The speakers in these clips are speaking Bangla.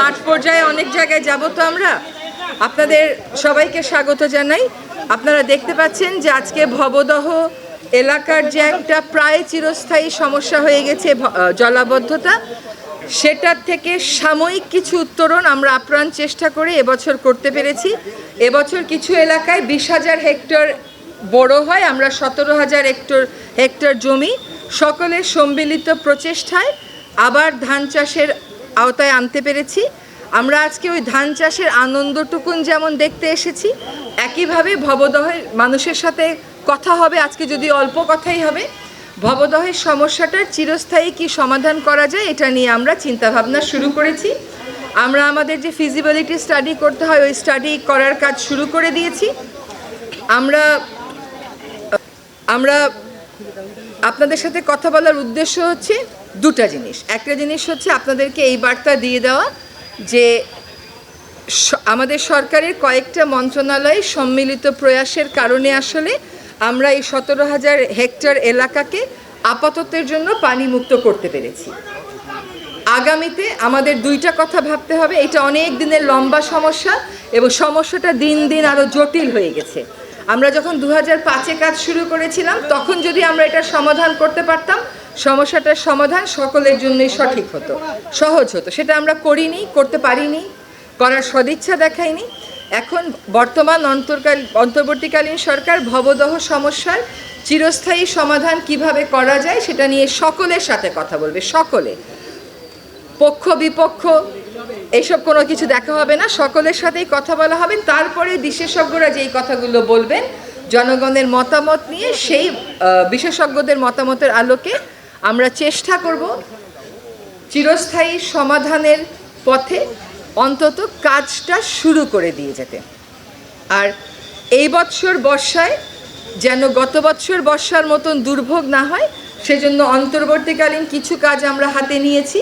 মাঠ পর্যায়ে অনেক জায়গায় যাব তো আমরা। আপনাদের সবাইকে স্বাগত জানাই। আপনারা দেখতে পাচ্ছেন যে আজকে ভবদহ এলাকার যে একটা প্রায় চিরস্থায়ী সমস্যা হয়ে গেছে জলাবদ্ধতা, সেটার থেকে সাময়িক কিছু উত্তরণ আমরা আপ্রাণ চেষ্টা করে এবছর করতে পেরেছি। এবছর কিছু এলাকায় বিশ হাজার হেক্টর বড় হয়, আমরা সতেরো হাজার হেক্টর হেক্টর জমি। সকলের সম্মিলিত প্রচেষ্টায় আবার ধান চাষের আওতায় আনতে পেরেছি। আমরা আজকে ওই ধান চাষের আনন্দটুকুন যেমন দেখতে এসেছি, একইভাবে ভবদহের মানুষের সাথে কথা হবে, আজকে যদি অল্প কথাই হবে, ভবদহের সমস্যাটার চিরস্থায়ী কি সমাধান করা যায়, এটা নিয়ে আমরা চিন্তাভাবনা শুরু করেছি। আমরা আমাদের যে ফিজিবিলিটি স্টাডি করতে হয়, ওই স্টাডি করার কাজ শুরু করে দিয়েছি। আমরা আমরা আপনাদের সাথে কথা বলার উদ্দেশ্য হচ্ছে দুটা জিনিস। একটা জিনিস হচ্ছে আপনাদেরকে এই বার্তা দিয়ে দেওয়া যে আমাদের সরকারের কয়েকটা মন্ত্রণালয় সম্মিলিত প্রয়াসের কারণে আসলে আমরা এই সতেরো হাজার হেক্টর এলাকাকে আপাততের জন্য পানি মুক্ত করতে পেরেছি। আগামীতে আমাদের দুইটা কথা ভাবতে হবে, এটা অনেক দিনের লম্বা সমস্যা এবং সমস্যাটা দিন দিন আরও জটিল হয়ে গেছে। আমরা যখন দু হাজার পাঁচে কাজ শুরু করেছিলাম, তখন যদি আমরা এটার সমাধান করতে পারতাম সমস্যাটার সমাধান সকলের জন্যই সঠিক হতো, সহজ হতো। সেটা আমরা করিনি, করতে পারিনি, করার সদিচ্ছা দেখাইনি এখন বর্তমান অন্তর্কাল, অন্তর্বর্তীকালীন সরকার ভবদহ সমস্যার চিরস্থায়ী সমাধান কীভাবে করা যায় সেটা নিয়ে সকলের সাথে কথা বলবে, সকলে। পক্ষ, বিপক্ষ এইসব কোনো কিছু দেখা হবে না, সকলের সাথেই কথা বলা হবে। তারপরে বিশেষজ্ঞরা যেই কথাগুলো বলবেন, জনগণের মতামত নিয়ে সেই বিশেষজ্ঞদের মতামতের আলোকে আমরা চেষ্টা করব চিরস্থায়ী সমাধানের পথে অন্তত কাজটা শুরু করে দিয়ে যেতে। আর এই বৎসর বর্ষায় যেন গত বৎসর বর্ষার মতন দুর্ভোগ না হয়, সেজন্য অন্তর্বর্তীকালীন কিছু কাজ আমরা হাতে নিয়েছি,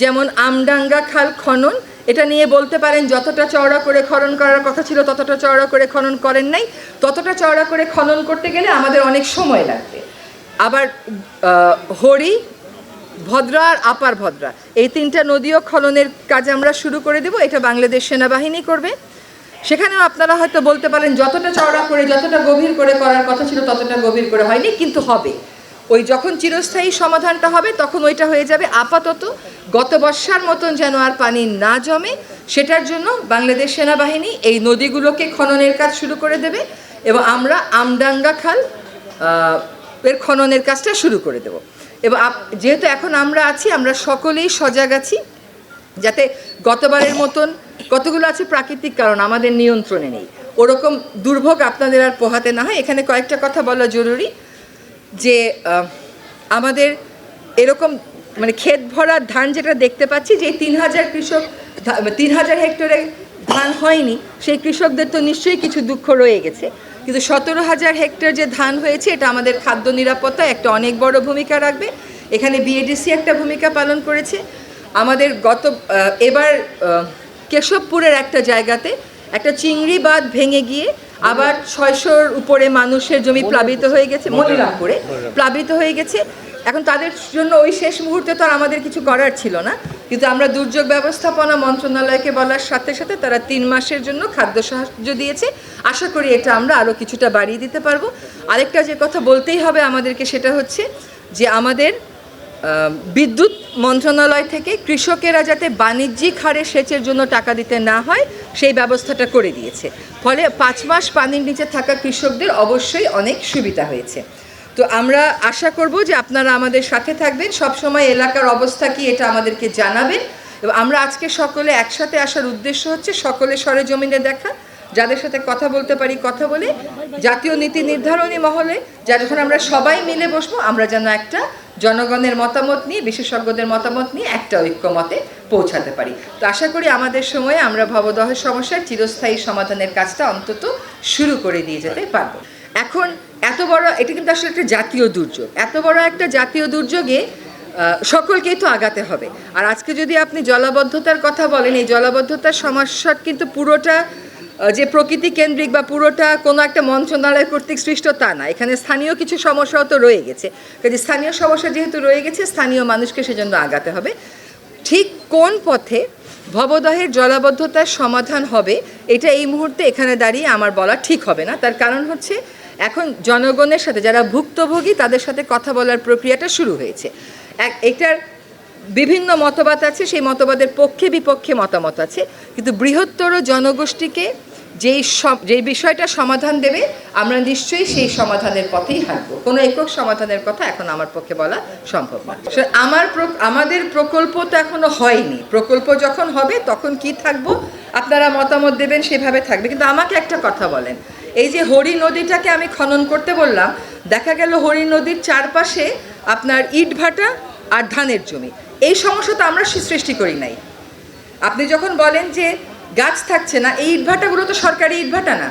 যেমন আমডাঙ্গা খাল খনন। এটা নিয়ে বলতে পারেন, যতটা চওড়া করে খনন করার কথা ছিল, ততটা চওড়া করে খনন করেন নাই। ততটা চওড়া করে খনন করতে গেলে আমাদের অনেক সময় লাগবে। আবার হরি, ভদ্রা আর আপার ভদ্রা। এই তিনটা নদীও খননের কাজ আমরা শুরু করে দেব, এটা বাংলাদেশ সেনাবাহিনী করবে। সেখানেও আপনারা হয়তো বলতে পারেন, যতটা চওড়া করে, যতটা গভীর করে করার কথা ছিল, ততটা গভীর করে হয়নি, কিন্তু হবে। ওই যখন চিরস্থায়ী সমাধানটা হবে, তখন ওইটা হয়ে যাবে আপাতত। গত বর্ষার মতন যেন আর পানি না জমে, সেটার জন্য বাংলাদেশ সেনাবাহিনী এই নদীগুলোকে খননের কাজ শুরু করে দেবে এবং আমরা আমডাঙ্গা খাল এর খননের কাজটা শুরু করে দেব। এবং যেহেতু এখন আমরা আছি, আমরা সকলেই সজাগ আছি, যাতে গতবারের মতন কতগুলো আছে প্রাকৃতিক কারণ আমাদের নিয়ন্ত্রণে নেই। ওরকম দুর্ভোগ আপনাদের আর পোহাতে না হয়। এখানে কয়েকটা কথা বলা জরুরি, যে আমাদের এরকম মানে ক্ষেত ভরা ধান যেটা দেখতে পাচ্ছি, যে তিন হাজার কৃষক তিন হাজার হেক্টরে ধান হয়নি, সেই কৃষকদের তো নিশ্চয়ই কিছু দুঃখ রয়ে গেছে। কিন্তু সতেরো হাজার হেক্টর যে ধান হয়েছে এটা আমাদের খাদ্য নিরাপত্তা একটা অনেক বড় ভূমিকা রাখবে। এখানে বিএডিসি একটা ভূমিকা পালন করেছে। আমাদের গত এবার কেশবপুরের একটা জায়গাতে একটা চিংড়ি বাঁধ ভেঙে গিয়ে আবার ছয়শোর উপরে মানুষের জমি প্লাবিত হয়ে গেছে মনিরামপুরে প্লাবিত হয়ে গেছে। এখন তাদের জন্য ওই শেষ মুহূর্তে তো আর আমাদের কিছু করার ছিল না। কিন্তু আমরা দুর্যোগ ব্যবস্থাপনা মন্ত্রণালয়কে বলার সাথে সাথে তারা তিন মাসের জন্য খাদ্য সাহায্য দিয়েছে। আশা করি এটা আমরা আরও কিছুটা বাড়িয়ে দিতে পারব। আরেকটা যে কথা বলতেই হবে আমাদেরকে সেটা হচ্ছে যে আমাদের বিদ্যুৎ মন্ত্রণালয় থেকে কৃষকেরা যাতে বাণিজ্যিক হারে সেচের জন্য টাকা দিতে না হয়, সেই ব্যবস্থাটা করে দিয়েছে। ফলে পাঁচ মাস পানির নিচে থাকা কৃষকদের অবশ্যই অনেক সুবিধা হয়েছে। তো আমরা আশা করব যে আপনারা আমাদের সাথে থাকবেন। সবসময় এলাকার অবস্থা কি এটা আমাদেরকে জানাবেন। এবং আমরা আজকে সকলে একসাথে আসার উদ্দেশ্য হচ্ছে সকলে সরেজমিনে দেখা, যাদের সাথে কথা বলতে পারি, কথা বলে, জাতীয় নীতি নির্ধারণী মহলে যা যখন আমরা সবাই মিলে বসবো, আমরা যেন একটা জনগণের মতামত নিয়ে, বিশেষজ্ঞদের মতামত নিয়ে একটা ঐক্যমতে পৌঁছাতে পারি। তো আশা করি আমাদের সময়ে আমরা ভবদহের সমস্যার চিরস্থায়ী সমাধানের কাজটা অন্তত শুরু করে দিয়ে যেতে পারব। এখন এত বড়, এটা কিন্তু আসলে একটা জাতীয় দুর্যোগ। এত বড় একটা জাতীয় দুর্যোগে সকলকেই তো আগাতে হবে। আর আজকে যদি আপনি জলাবদ্ধতার কথা বলেন, এই জলাবদ্ধতার সমস্যার কিন্তু পুরোটা যে প্রকৃতি কেন্দ্রিক বা পুরোটা কোনো একটা মন্ত্রণালয় কর্তৃক সৃষ্ট তা না। এখানে স্থানীয় কিছু সমস্যাও তো রয়ে গেছে। কাজে স্থানীয় সমস্যা যেহেতু রয়ে গেছে, স্থানীয় মানুষকে সেজন্য আগাতে হবে। ঠিক কোন পথে ভবদহের জলাবদ্ধতার সমাধান হবে, এটা এই মুহূর্তে এখানে দাঁড়িয়ে আমার বলা ঠিক হবে না। তার কারণ হচ্ছে এখন জনগণের সাথে যারা ভুক্তভোগী, তাদের সাথে কথা বলার প্রক্রিয়াটা শুরু হয়েছে। এক, এটার বিভিন্ন মতবাদ আছে, সেই মতবাদের পক্ষে বিপক্ষে মতামত আছে। কিন্তু বৃহত্তর জনগোষ্ঠীকে যেই যেই বিষয়টা সমাধান দেবে, আমরা নিশ্চয়ই সেই সমাধানের পথেই হাঁটবো। কোনো একক সমাধানের কথা এখন আমার পক্ষে বলা সম্ভব না। আমার আমাদের প্রকল্প তো এখনও হয়নি। প্রকল্প যখন হবে, তখন কি থাকব? আপনারা মতামত দেবেন, সেভাবে থাকবে। কিন্তু আমাকে একটা কথা বলেন। এই যে হরি নদীটাকে আমি খনন করতে বললাম, দেখা গেল হরি নদীর চারপাশে আপনার ইট ভাটা আর ধানের জমি। এই সমস্যা তো আমরা সৃষ্টি করি নাই। আপনি যখন বলেন যে গাছ থাকছে না, এই ইটভাটাগুলো তো সরকারি ইটভাটা না।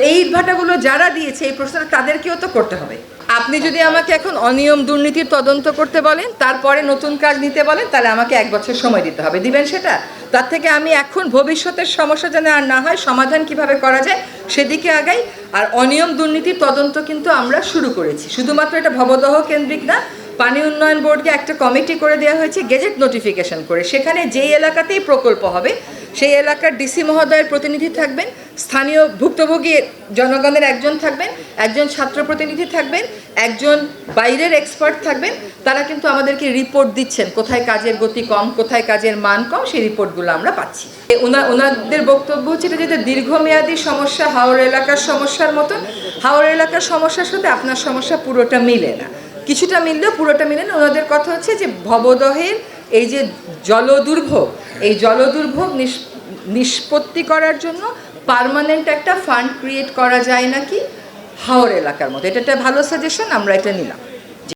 এই ইটভাটাগুলো যারা দিয়েছে, এই প্রশ্নটা তাদেরকেও তো করতে হবে। আপনি যদি আমাকে এখন অনিয়ম দুর্নীতির তদন্ত করতে বলেন, তারপরে নতুন কাজ নিতে বলেন, তাহলে আমাকে এক বছর সময় দিতে হবে। দিবেন সেটা? তার থেকে আমি এখন ভবিষ্যতের সমস্যা যেন আর না হয়, সমাধান কীভাবে করা যায়, সেদিকে আগাই। আর অনিয়ম দুর্নীতির তদন্ত কিন্তু আমরা শুরু করেছি। শুধুমাত্র এটা ভবদহ কেন্দ্রিক না, পানি উন্নয়ন বোর্ডকে একটা কমিটি করে দেওয়া হয়েছে, গেজেট নোটিফিকেশন করে। সেখানে যেই এলাকাতেই প্রকল্প হবে সেই এলাকার ডিসি মহোদয়ের প্রতিনিধি থাকবেন, স্থানীয় ভুক্তভোগী জনগণের একজন থাকবেন, একজন ছাত্র প্রতিনিধি থাকবেন, একজন বাইরের এক্সপার্ট থাকবেন, তারা কিন্তু আমাদেরকে রিপোর্ট দিচ্ছেন, কোথায় কাজের গতি কম, কোথায় কাজের মান কম, সেই রিপোর্টগুলো আমরা পাচ্ছি। ওনা- ওনাদের বক্তব্য হচ্ছে এটা যেটা দীর্ঘমেয়াদী সমস্যা হাওড় এলাকার সমস্যার মতন হাওড় এলাকার সমস্যার সাথে আপনার সমস্যা পুরোটা মিলে না। কিছুটা মিললেও পুরোটা মিলে না। ওনাদের কথা হচ্ছে যে ভবদহের এই যে জলদুর্ভোগ, এই জলদুর্ভোগ নিস- নিষ্পত্তি করার জন্য পারমানেন্ট একটা ফান্ড ক্রিয়েট করা যায় নাকি? হাওড় এলাকার মধ্যে। এটা একটা ভালো সাজেশন আমরা এটা নিলাম।